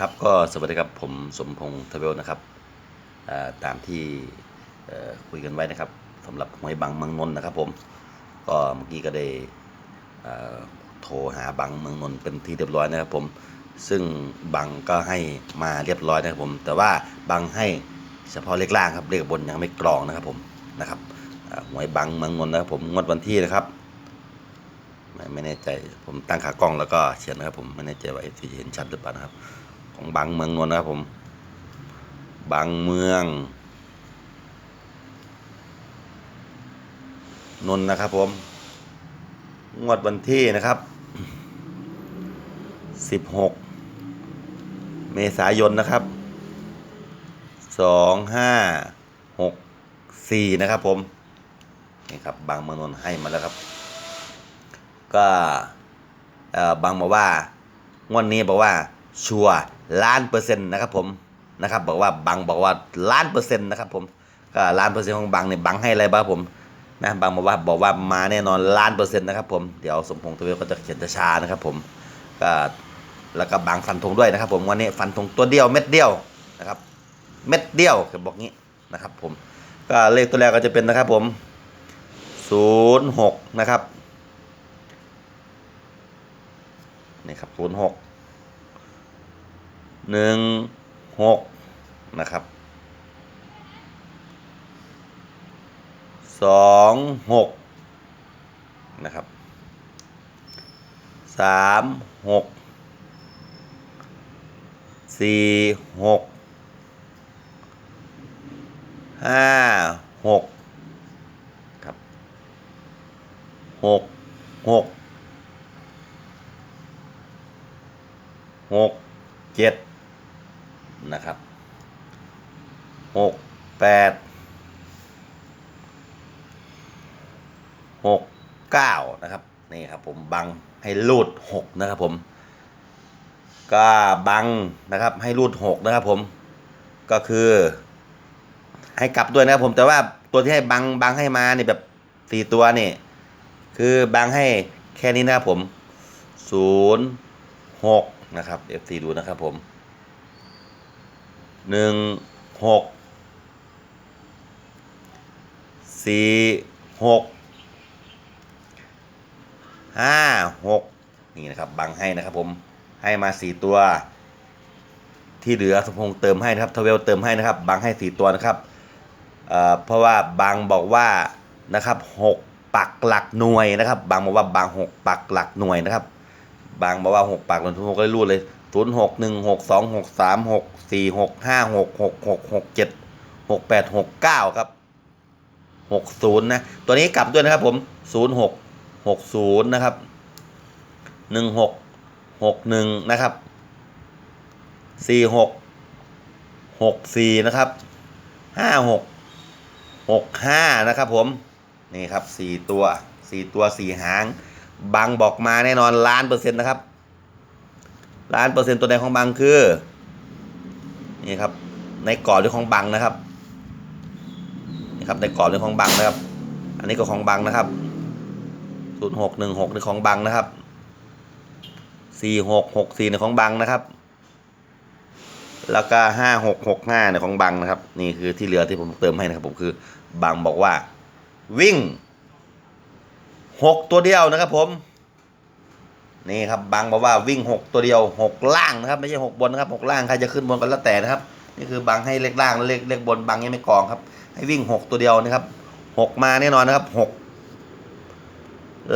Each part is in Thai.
ครับก็สวัสดีครับผมสมพงษ์ทเวลนะครับตามที่คุยกันไว้นะครับสำหรับหวยบังเมืองนนท์นะครับผมก็เมื่อกี้ก็ได้โทรหาบังเมืองนนท์เป็นที่เรียบร้อยนะครับผมซึ่งบังก็ให้มาเรียบร้อยนะครับผม แต่ว่าบังให้เฉพาะเลขล่างครับเลขบนยังไม่กรองนะครับผมนะครับหวยบังเมืองนนท์นะครับผมงวดวันที่นะครับไม่ไม่แน่ใจผมตั้งขากล้องแล้วก็เขียนนะครับผมไม่แน่ใจว่าเอฟซีเห็นชัดหรือเปล่านะครับ ของบางเมืองนนท์นะครับผม บางเมืองนนท์นะครับผม งวดวันที่นะครับ 16 เมษายนนะครับ 2564 นะครับผมนี่ครับบางเมืองนนท์ให้มาแล้วครับ ก็บางบอกว่างวดนี้บอกว่าชัวร์ ล้านเปอร์เซ็นต์นะครับผมนะครับบอกว่าบางบอกว่าล้านเปอร์เซ็นต์นะครับผมก็ล้านเปอร์เซ็นต์ของบางเนี่ยบางให้อะไรบ้างผมนะบางบอกว่าบอกว่ามาแน่นอนล้านเปอร์เซ็นต์นะครับผมเดี๋ยวสมพงษ์ทวีก็จะเขียนช้านะครับผมก็แล้วก็บางฟันธงด้วยนะครับผมวันนี้ฟันธงตัวเดียวเม็ดเดียวนะครับเม็ดเดียวจะบอกงี้นะครับผมก็เลขตัวแรกก็จะเป็นนะครับผมศูนย์หกนะครับนี่ครับศูนย์ หนึ่งหกนะครับสองหกนะครับสามหกสี่หกห้าหกครับหกหกหกเจ็ด นะครับหกแปดหกเก้านะครับนี่ครับผมบังให้รูดหกนะครับผม ก็บังนะครับให้รูดหกนะครับผมก็คือ ให้กลับด้วยนะครับผมแต่ว่าตัวที่ให้บังบังให้มาเนี่ยแบบสี่ตัวนี่คือบังให้แค่นี้นะครับผมศูนย์หกนะครับ FC ดูนะครับผม หนึ่งหกสี่หกห้าหกนี่นะครับบังให้นะครับผมให้มาสี่ตัว ที่เหลือสมพงษ์เติมให้นะครับทเวลเติมให้นะครับ บังให้สี่ตัวนะครับเอ่อเพราะว่าบางบอกว่านะครับหกปักหลักหน่วยนะครับ บางบอกว่าบางหกปักหลักหน่วยนะครับ บางบอกว่าหกปากหล่นทุกคนก็รูดเลย ศูนย์หกหนึ่งหกสองหกสามหกสี่หกห้าหกหกหกหกเจ็ดหกแปดหกเก้าครับหกศูนย์นะ ตัวนี้กลับด้วยนะครับผมศูนย์หกหกศูนย์นะครับหนึ่งหกหกหนึ่งนะครับสี่หกหกสี่นะครับห้าหกหกห้านะครับผม นี่ครับสี่ตัวสี่ตัวสี่หาง บางบอกมาแน่นอนล้านเปอร์เซ็นต์นะครับ ล้านเปอร์เซ็นต์ตัวใดของบางคือ นี่ครับ ในกรอบด้วยของบังนะครับ นี่ครับในกรอบด้วยของบังนะครับ อันนี้ก็ของบังนะครับศูนย์หกหนึ่งหกในของบังนะครับสี่หกหกสี่ในของบังนะครับ แล้วก็ห้าหกหกห้าในของบังนะครับ นี่คือที่เหลือที่ผมเติมให้นะครับผมคือบังบอกว่า วิ่งหกตัวเดียวนะครับผม นี่ครับบางบอกว่าวิ่งหกตัวเดียวหกล่างนะครับ ไม่ใช่หกบนนะครับหกล่างใครจะขึ้นบนก็แล้วแต่นะครับ นี่คือบางให้เลขล่างและเลขเลขบนบางยังไม่กองครับ ให้วิ่งหกตัวเดียวนะครับหกมาแน่นอนนะครับหก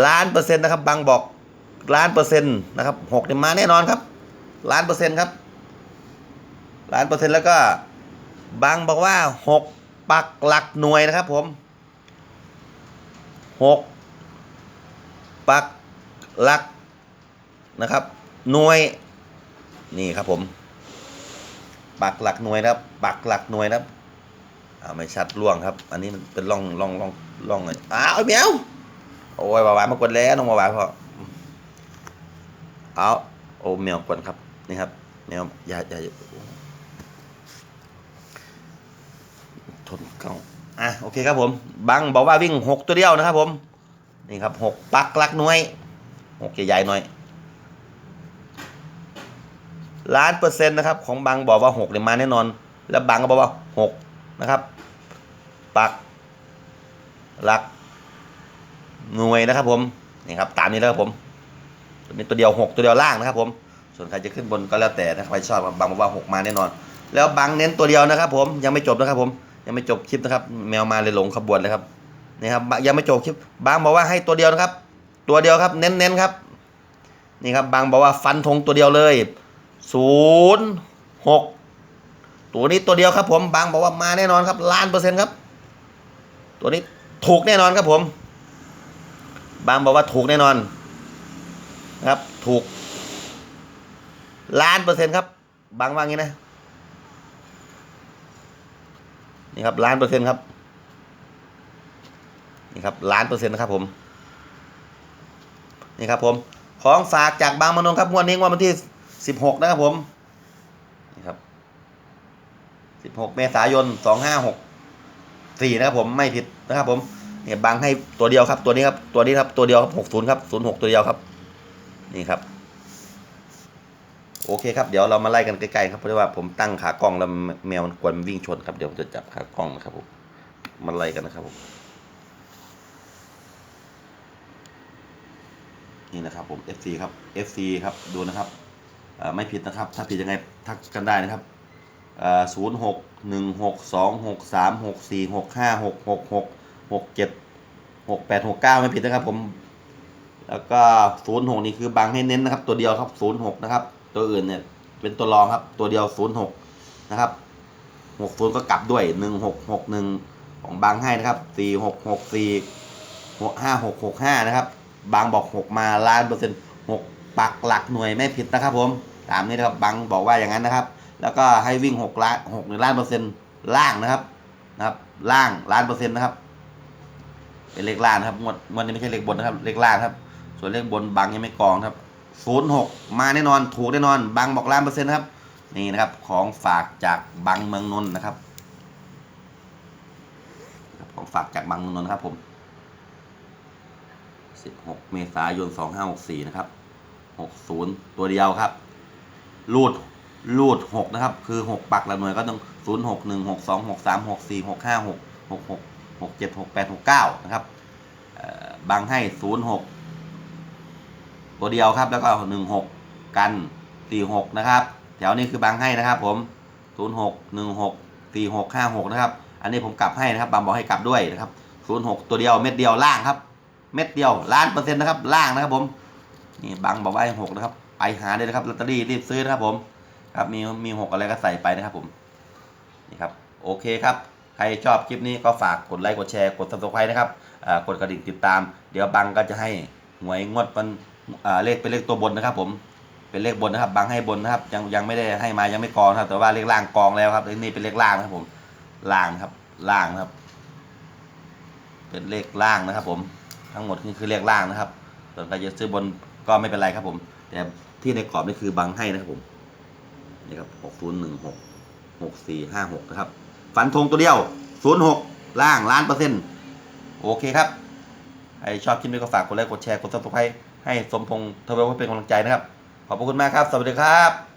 ล้านเปอร์เซ็นต์นะครับบางบอกล้านเปอร์เซ็นต์นะครับหกเนี่ยมาแน่นอนครับล้านเปอร์เซ็นต์ครับล้านเปอร์เซ็นต์แล้วก็บางบอกว่าหกปักหลักหน่วยนะครับผมหกปักหลัก นะครับ หน่วย นี่ครับผม ปักหลักหน่วยนะครับ ปักหลักหน่วยนะครับอ่าไม่ชัดล่วงครับ อันนี้มันเป็นร่องร่องร่องร่องเลยอ้าวไอ้แมวโอ้ยบาวามากดแล้วน้องบาวาพอเอาโอ้แมวกดครับ นี่ครับแมวอย่าอย่าอย่าทนเกล้องอะโอเคครับผม บังบอกว่าวิ่งหกตัวเดียวนะครับผม นี่ครับหกปักหลักหน่วยหกใหญ่ๆหน่อย ล้านเปอร์เซ็นต์นะครับ ของบางบอกว่าหกเนี่ยมาแน่นอน แล้วบางก็บอกว่าหกนะครับ ปัก หลัก หน่วยนะครับผมนี่ครับตามนี้แล้วครับผมเป็นตัวเดียวหกตัวเดียวล่างนะครับ ผม ส่วนใครจะขึ้นบนก็แล้วแต่นะใครชอบบางบอกว่าหกมาแน่นอน แล้วบางเน้นตัวเดียวนะครับ ผมยังไม่จบนะครับ ผมยังไม่จบคลิปนะครับ แมวมาเลยหลงขบวนเลยครับนี่ครับยังไม่จบคลิปบางบอกว่าให้ตัวเดียวนะครับ ตัวเดียวครับ เน้นๆครับ นี่ครับบางบอกว่าฟันธงตัวเดียวเลย ศูนย์หกตัวนี้ตัวเดียวครับผมบางบอกว่ามาแน่นอนครับล้านเปอร์เซ็นต์ครับ ตัวนี้ถูกแน่นอนครับผม บางบอกว่าถูกแน่นอนครับถูกล้านเปอร์เซ็นต์ครับ บางว่างี้นะนี่ครับล้านเปอร์เซ็นต์ครับนี่ครับล้านเปอร์เซ็นต์นะครับผมนี่ครับผมของฝากจากบางมะนงครับงวดนี้งวดวันที่ สิบหกนะครับผมนี่ครับสิบหกเมษายนสองห้าหกสี่นะครับผมไม่ผิดนะครับผมเนี่ยบางให้ตัวเดียวครับ ตัวนี้ครับตัวนี้ครับตัวเดียวครับหกศูนย์ครับศูนย์หกตัวเดียวครับ นี่ครับ โอเคครับเดี๋ยวเรามาไล่กันใกล้ๆครับเพราะว่าผมตั้งขากล้องแล้วแมวมันกวนวิ่งชนครับเดี๋ยวผมจะจับขากล้องนะครับผมมาไล่กันนะครับผมนี่นะครับผม FC ครับ FC ครับดูนะครับ ไม่ผิดนะครับ ถ้าผิดยังไงทักกันได้นะครับศูนย์หกหนึ่งหกสองหกสามหกสี่หกห้าหกหกหกหกเจ็ดหกแปดหกเก้าไม่ผิดนะครับผม แล้วก็ศูนย์หกนี่คือบางให้เน้นนะครับ ตัวเดียวครับศูนย์หกนะครับ ตัวอื่นเนี่ยเป็นตัวรองครับ ตัวเดียวศูนย์หกนะครับหกศูนย์ก็กลับด้วยหนึ่งหกหกหนึ่งของบางให้นะครับสี่หกหกสี่หกห้าหกหกห้านะครับ บางบอกหกมาล้านเปอร์เซ็นต์หก ปักหลักหน่วยไม่ผิดนะครับผมตามนี้นะครับบางบอกว่าอย่างนั้นนะครับ แล้วก็ให้วิ่งหกล้านหกหนึ่งล้านเปอร์เซ็นต์ล่างนะครับนะครับล่างล้านเปอร์เซ็นต์นะครับ เป็นเลขล่างนะครับงวดงวดนี้ไม่ใช่เลขบนนะครับเลขล่างครับ ส่วนเลขบนบางยังไม่กองครับศูนย์หกมาแน่นอนถูกแน่นอนบางบอกล้านเปอร์เซ็นต์ครับ นี่นะครับของฝากจากบางเมืองนนท์นะครับของฝากจากบางเมืองนนท์ครับผม 16 เมษายน 2564 นะครับ 60 ตัวเดียวครับ รูดรูด 6 นะครับ คือ 6 ปักละหน่วยก็ต้อง 0 6 1 6 2 6 3 6 4 6 5 6 6 6 6 7 6 8 6 9 นะครับบางให้ 0 6 ตัวเดียวครับ แล้วก็ 1 6 กัน 4 6 นะครับ แถวนี้คือบางให้นะครับ ผม 0 6 1 6 4 6 5 6 นะครับ อันนี้ผมกลับให้นะครับ บางบอกให้กลับด้วยนะครับ 0 6 ตัวเดียวเม็ดเดียวล่างครับ เม็ดเดียวล้านเปอร์เซ็นต์นะครับ ล่างนะครับผม นี่บังบอกว่าให้หกนะครับ ไปหาเลยนะครับลอตเตอรี่รีบซื้อนะครับ ผมครับมีมีหกอะไรก็ใส่ไปนะครับผมนี่ครับโอเคครับใครชอบคลิปนี้ก็ฝากกดไลค์กดแชร์กดซับสไครต์นะครับอ่ากดกระดิ่งติดตาม เดี๋ยวบังก็จะให้หวยงวดมันอ่าเลขเป็นเลขตัวบนนะครับผมเป็นเลขบนนะครับบังให้บนนะครับ ยังยังไม่ได้ให้มายังไม่กองนะครับ แต่ว่าเลขล่างกองแล้วครับนี่เป็นเลขล่างนะครับผมล่างครับล่างครับ เป็นเลขล่างนะครับ ผมทั้งหมดนี่คือเลขล่างนะครับส่วนใครจะซื้อบน ก็ไม่เป็นไรครับผม แต่ที่ในกรอบนี่คือบังให้นะครับผมนี่ครับหกศูนย์หนึ่งหกหกสี่ห้าหกนะครับ ฟันธงตัวเดียวศูนย์หกล่างล้านเปอร์เซ็นต์โอเคครับใครชอบคลิปนี้ก็ฝากกดไลค์กดแชร์กดซับสไครต์ให้สมพงษ์ทวีวัฒน์เป็นกำลังใจนะครับ ขอบพระคุณมากครับ สวัสดีครับ